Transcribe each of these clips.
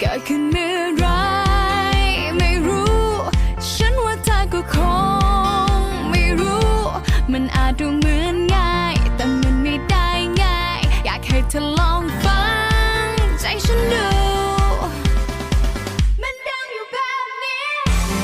เกิดขึ้นเมื่อไรไม่รู้ ฉันว่าเธอก็คงไม่รู้ มันอาจดูเหมือนง่าย แต่มันไม่ได้ง่าย อยากให้เธอลองฟัง ใจฉันดูมันดังอยู่แบบนี้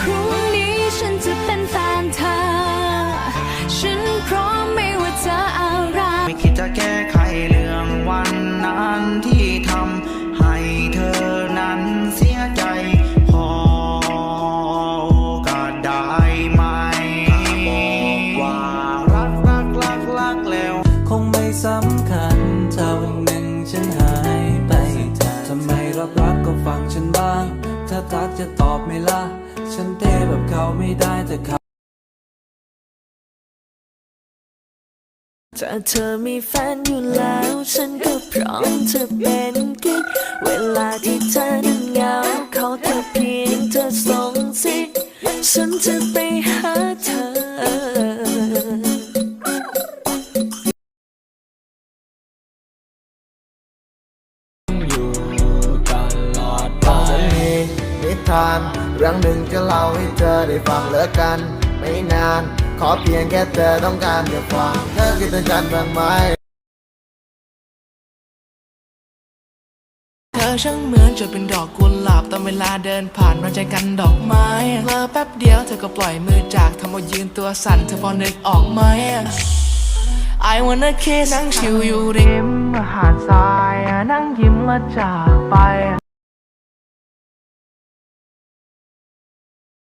พรุ่งนี้ฉันจะเป็นแฟนเธอ ฉันพร้อมไม่ว่าเธออะไรไม่คิดจะแก้ กรักแล้ว คงไม่สำคัญถ้าวันหนึ่งฉันหายไปทำไมรับรักก็ฟังฉันบ้าง ถ้าทักจะตอบไม่ละฉันเทแบบเขาไม่ได้แต่เขาถ้าเธอมีแฟนอยู่แล้ว ฉันก็พร้อมจะเป็นกิ๊กเวลาที่เธอนั้นเหงาขอแค่เพียงเธอส่งสิฉันจะไปหา ทาน เรื่องหนึ่งจะเล่าให้เธอได้ฟังเลิกกัน ไม่นาน ขอเพียงแค่เธอต้องการจะฟังเธอคิดถึงกันบ้างไหมเธอช่างเหมือนจะเป็นดอกกุหลาบตอนเวลาเดินผ่านมาใจกันดอกไม้เพลอแป๊บเดียวเธอก็ปล่อยมือจากทำเอายืนตัวสั่นเธอพอนึกออกไหม I wanna kiss นั่งชิวอยู่ริมหาดทรายนั่งยิ้มและจากไป